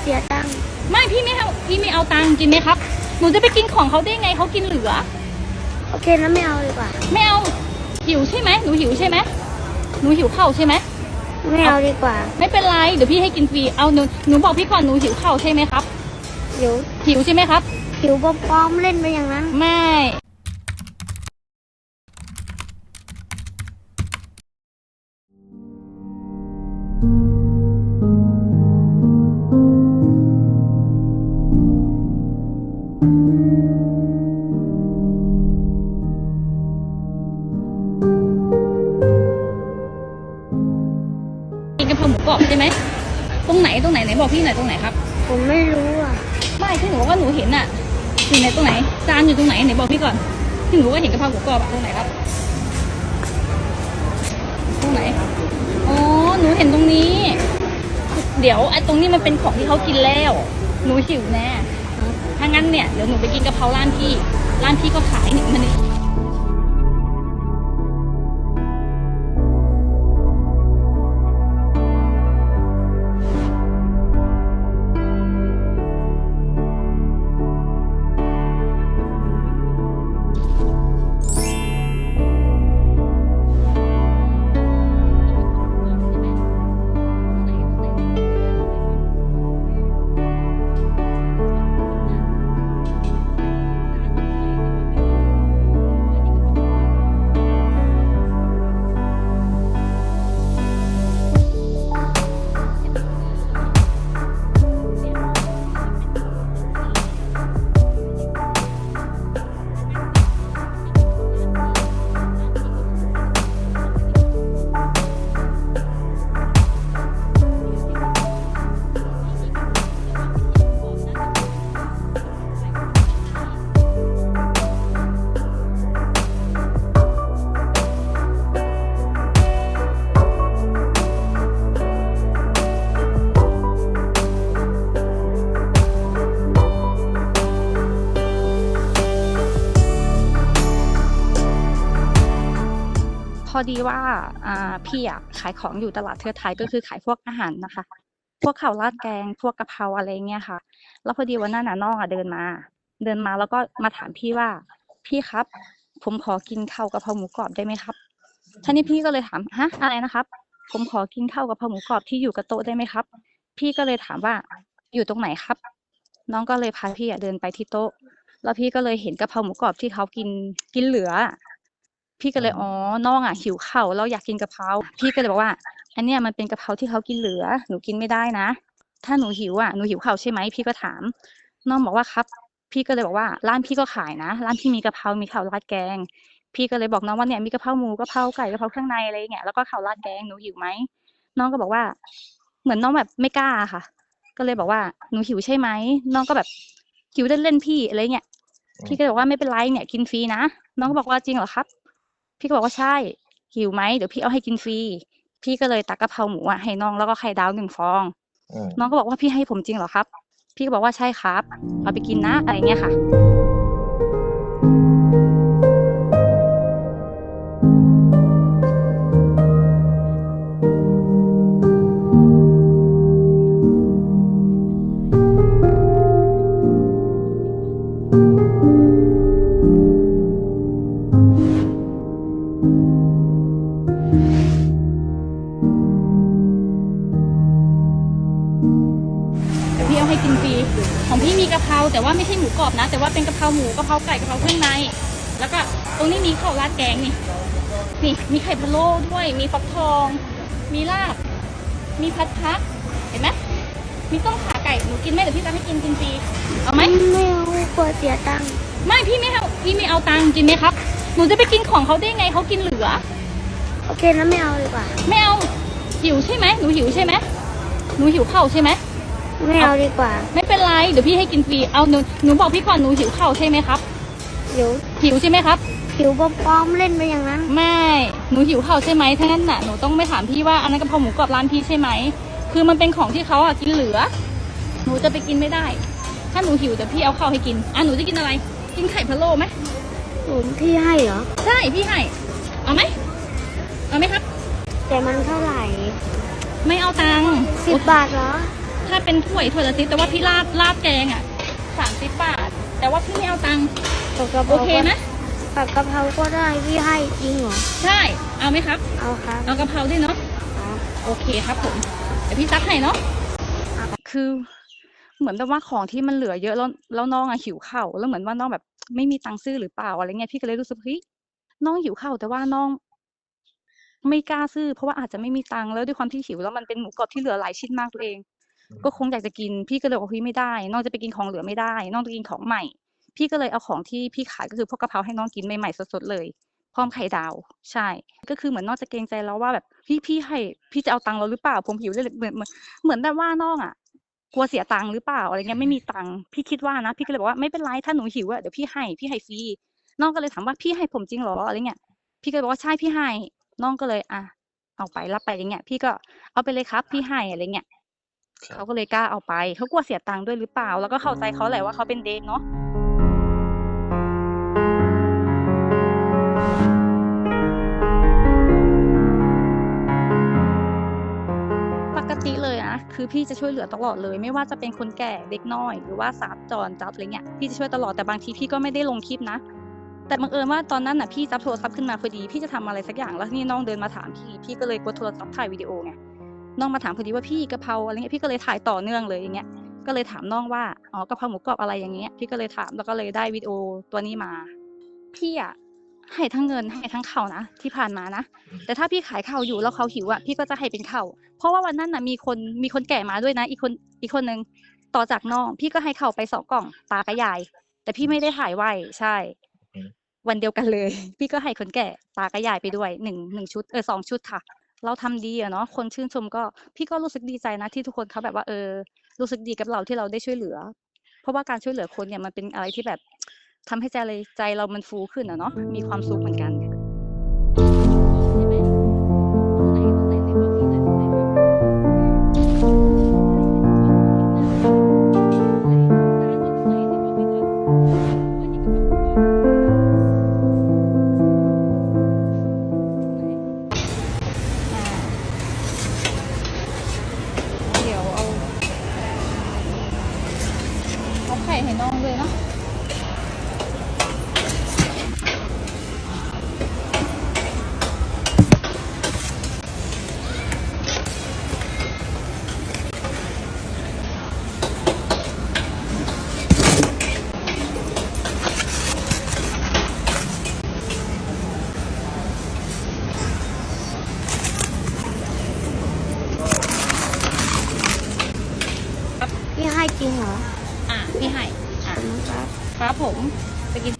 เสียตังค์ไม่พี่ไม่เอาพี่ไม่เอาตังค์กินไหมครับ หนูจะไปกินของเขาได้ไงเขากินเหลือ โอเคแล้วไม่เอาดีกว่า ไม่เอาหิวใช่ไหมหนูหิวใช่ไหมหนูหิวข้าวใช่ไหมไม่เอาดีกว่า ไม่เป็นไรเดี๋ยวพี่ให้กินฟรีเอาหนูหนูบอกพี่ก่อนหนูหิวข้าวใช่ไหมครับเดี๋ยวหิวใช่ไหมครับ หิวปลอมๆเล่นไปอย่างนั้น ไม่ บอกพี่หน่อยตรงไหนครับ ผมไม่รู้อะ ไม่ที่หนูบอกว่าหนูเห็นอะอยู่ไหนตรงไหน จานอยู่ตรงไหนไหนบอกพี่ก่อน ที่หนูก็เห็นกะเพราหมูกรอบอะตรงไหนครับ ตรงไหน อ๋อ หนูเห็นตรงนี้ เดี๋ยวไอ้ตรงนี้มันเป็นของที่เขากินแล้ว หนูหิวแน่ ถ้างั้นเนี่ยเดี๋ยวหนูไปกินกะเพราร้านพี่ ร้านพี่ก็ขายนี่มันนี่ อดีว่าอ่าพี่อะขายของอยู่ตลาดเทือไทยก็คือขายพวกอาหารนะคะ พวกข้าวราดแกง พวกกะเพราอะไรเงี้ยค่ะ แล้วพอดีวันนั้นน่ะน้องอะเดินมา เดินมาแล้วก็มาถามพี่ว่า พี่ครับ ผมขอกินข้าวกะเพราหมูกรอบได้ไหมครับท่านี้พี่ก็เลยถามฮะอะไรนะครับ ผมขอกินข้าวกะเพราหมูกรอบที่อยู่กับโต๊ะได้ไหมครับ พี่ก็เลยถามว่าอยู่ตรงไหนครับ น้องก็เลยพาพี่อะเดินไปที่โต๊ะ แล้วพี่ก็เลยเห็นกะเพราหมูกรอบที่เขากินกินเหลือ พี่ก็เลยอือ๋อมน้องอะหิวข้าวแล้วอยากกินกะเพราพี่ก็เลยบอกว่า อันเนี้ยมันเป็นกะเพราที่เขากินเหลือ หนูกินไม่ได้นะ ถ้าหนูหิวอะหนูหิวข้าวใช่ไหมพี่ก็ถาม น้องบอกว่าครับ พี่ก็เลยบอกว่า ร้านพี่ก็ขายนะ ร้านพี่มีกะเพรา มีข้าวราดแกง พี่ก็เลยบอกน้องว่าเนี่ยมีกะเพราหมูกะเพราไก่กะเพราเครื่องในอะไรอย่างเงี้ยแล้วก็ข้าวราดแกงหนูหิวไหมน้องก็บอกว่า เหมือนน้องแบบไม่กล้าอะค่ะ ก็เลยบอกว่าหนูหิวใช่ไหมน้องก็แบบหิวเล่นๆพี่อะไรเงี้ยพี่ก็เลยบอกว่าไม่เป็นไรเนี่ยกินฟรีนะน้องก็บอกว่าจริงเหรอครับ พี่ก็บอกว่าใช่ หิวไหมเดี๋ยวพี่เอาให้กินฟรี พี่ก็เลยตักกะเพราหมูอะให้น้องแล้วก็ไข่ดาวหนึ่งฟองอืมน้องก็บอกว่าพี่ให้ผมจริงเหรอครับ พี่ก็บอกว่าใช่ครับ เอาไปกินนะอะไรเงี้ยค่ะ อบนะ แต่ว่าเป็นกะเพราหมูกะเพราไก่กะเพราเครื่องใน แล้วก็ตรงนี้มีข้าวราดแกงนี่ นี่มีไข่พะโล้ด้วย มีฟักทอง มีลาบ มีพัดพักเห็นไหมมีต้มขาไก่หนูกินไหมเดี๋ยวพี่จะให้กินกินฟรีเอาไหมไม่เอากลัวเสียตังค์ไม่พี่ไม่เอาพี่ไม่เอาตังค์กินไหมครับหนูจะไปกินของเขาได้ไงเขากินเหลือ โอเคแล้วไม่เอาดีกว่า ไม่เอาหิวใช่ไหมหนูหิวใช่ไหมหนูหิวข้าวใช่ไหม ไม่เอาดีกว่า ไม่เป็นไรเดี๋ยวพี่ให้กินฟรีเอาหนูหนูบอกพี่ก่อนหนูหิวข้าวใช่ไหมครับเดี๋ยวหิวใช่ไหมครับ หิวปลอมๆเล่นไปอย่างนั้นไม่หนูหิวข้าวใช่ไหมถ้างั้นน่ะหนูต้องไม่ถามพี่ว่าอันนั้นกะเพราหมูกรอบร้านพี่ใช่ไหมคือมันเป็นของที่เขาอะกินเหลือ หนูจะไปกินไม่ได้ ถ้าหนูหิวเดี๋ยวพี่เอาข้าวให้กินอะหนูจะกินอะไร กินไข่พะโล้ไหมผมพี่ให้เหรอ ใช่พี่ให้เอาไหมเอาไหมครับ แต่มันเท่าไหร่ ไม่เอาตังค์สิบบาทเหรอ ถ้าเป็นถ้วยถ้วยละสิบแต่ว่าพี่ราดราดแกงอะสามสิบบาท แต่ว่าพี่ไม่เอาตังค์ผักกะเพโอราเคไหมผักกะเพราก็ได้พี่ให้จริงเหรอ ใช่เอาไหมครับ เอาครับเอากะเพราด้วยเนาะครับโอเคครับผมเดี๋ยวพี่ซักให้เนาะคือ เหมือนแบบว่าของที่มันเหลือเยอะแล้วแล้วน้องอะหิวข้าวแล้วเหมือนว่าน้องแบบ ไม่มีตังค์ซื้อหรือเปล่าอะไรเงี้ยพี่ก็เลยรู้สึกเฮ้ยน้องหิวข้าวแต่ว่าน้อง ไม่กล้าซื้อ เพราะว่าอาจจะไม่มีตังค์แล้วด้วยความที่หิวแล้วมันเป็นหมูกรอบที่เหลือหลายชิ้นมากตัวเอง ก็คงอยากจะกินพี่ก็เลยบอกเฮ้ยไม่ได้ น้องจะไปกินของเหลือไม่ได้ น้องจะกินของใหม่ พี่ก็เลยเอาของที่พี่ขายก็คือพวกกะเพราให้น้องกินใหม่ๆสดๆเลย พร้อมไข่ดาว ใช่ ก็คือเหมือนน้องจะเกรงใจเราว่าแบบพี่พี่ให้พี่จะเอาตังค์เราหรือเปล่า ผมหิวเลยเหมือนเหมือนเหมือนแบบว่าน้องอะกลัวเสียตังค์หรือเปล่าอะไรเงี้ยไม่มีตังค์พี่คิดว่านะพี่ก็เลยบอกว่าไม่เป็นไรถ้าหนูหิวอะเดี๋ยวพี่ให้พี่ให้ฟรีน้องก็เลยถามว่าพี่ให้ผมจริงเหรออะไรเงี้ยพี่ก็เลยบอกว่าใช่พี่ให้น้องก็เลยอะเอาไปรับไปอย่างเงี้ย พี่ก็เอาไปเลยครับพี่ให้อะไรเงี้ย ครัเขาก็เลยกล้าเอาไป เขากลัวเสียตังค์ด้วยหรือเปล่า แล้วก็เข้าใจเขาแหละว่าเขาเป็นเด็กเนาะ ปกติเลยนะ คือพี่จะช่วยเหลือตลอดเลย ไม่ว่าจะเป็นคนแก่เด็กน้อย หรือว่าสาบจรจับอะไรเงี้ย พี่จะช่วยตลอดแต่บางทีพี่ก็ไม่ได้ลงคลิปนะ แต่บังเอิญว่าตอนนั้นน่ะพี่จับโทรศัพท์ขึ้นมาพอดี พี่จะทำอะไรสักอย่างแล้วนี่น้องเดินมาถามพี่ พี่ก็เลยกดโทรศัพท์ถ่ายวิดีโอไง น้องมาถามพอดีว่าพี่กะเพราอะไรเงี้ยพี่ก็เลยถ่ายต่อเนื่องเลยอย่างเงี้ยก็เลยถามน้องว่าอ๋อกะเพราหมูกรอบอะไรอย่างเงี้ยพี่ก็เลยถามแล้วก็เลยได้วิดีโอตัวนี้มา พี่อะให้ทั้งเงินให้ทั้งข้าวนะที่ผ่านมานะแต่ถ้าพี่ขายข้าวอยู่แล้วเขาหิวอะพี่ก็จะให้เป็นข้าวเพราะว่าวันนั้นน่ะมีคนมีคนแก่มาด้วยนะ อีกคนอีกคนนึงต่อจากน้อง พี่ก็ให้ข้าวไปสองกล่องตากับยาย แต่พี่ไม่ได้ถ่ายไว้ใช่อืมวันเดียวกันเลย พี่ก็ให้คนแก่ตากับยายไปด้วยหนึ่งหนึ่งชุดเออสองชุดค่ะ เราทำดีอะเนาะคนชื่นชมก็พี่ก็รู้สึกดีใจนะที่ทุกคนเขาแบบว่าเออ รู้สึกดีกับเราที่เราได้ช่วยเหลือ เพราะว่าการช่วยเหลือคนเนี่ยมันเป็นอะไรที่แบบทำให้ใจเลยใจเรามันฟูขึ้นอะเนาะมีความสุขเหมือนกัน ให้จริงเหรอ อะ พี่ให้ขอะอบคุณครับครับผมไปกิน